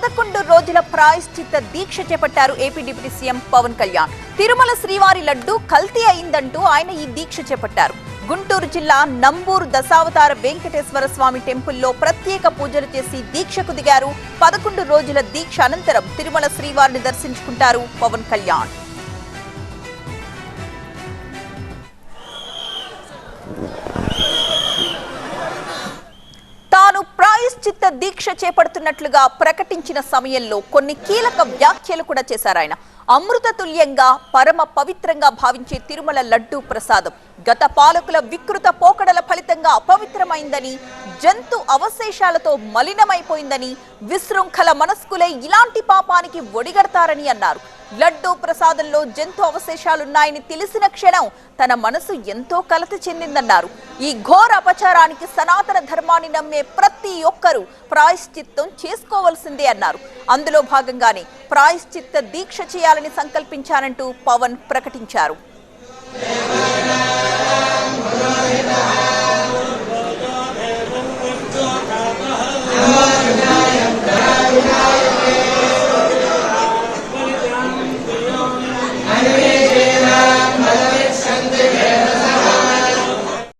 పదకొండు రోజుల ప్రాయశ్చిత్త దీక్ష చేపట్టారు AP deputy CM Pawan Kalyan. Tirumala శ్రీవారి లడ్డు కల్తీ అయిందంటూ ఆయన ఈ దీక్ష చేపట్టారు. గుంటూరు జిల్లా నంబూరు దశావతార వెంకటేశ్వర స్వామి టెంపుల్లో ప్రత్యేక పూజలు చేసి దీక్షకు దిగారు. పదకొండు రోజుల దీక్ష అనంతరం తిరుమల శ్రీవారిని దర్శించుకుంటారు పవన్ కళ్యాణ్. Yeah. ప్రాయశ్చిత్త దీక్ష చేపడుతున్నట్లుగా ప్రకటించిన సమయంలో కొన్ని కీలక వ్యాఖ్యలు కూడా చేశారు ఆయన అమృత తుల్యంగా పరమ పవిత్రంగా భావించే తిరుమల లడ్డూ ప్రసాదం గత పాలకుల వికృత పోకడల ఫలితంగా అపవిత్రమైందని జంతు అవశేషాలతో మలినమైపోయిందని విశృంఖల మనస్కులే ఇలాంటి పాపానికి ఒడిగడతారని అన్నారు. లడ్డూ ప్రసాదంలో జంతు అవశేషాలున్నాయని తెలిసిన క్షణం తన మనసు ఎంతో కలత చెందిందన్నారు. ఈ ఘోర అపచారానికి సనాతన ధర్మాన్ని నమ్మే ప్రతి ఒక్కరూ ప్రాయశ్చిత్తం చేసుకోవాల్సిందే అన్నారు. అందులో భాగంగానే ప్రాయశ్చిత్త దీక్ష చేయాలని సంకల్పించానంటూ పవన్ ప్రకటించారు.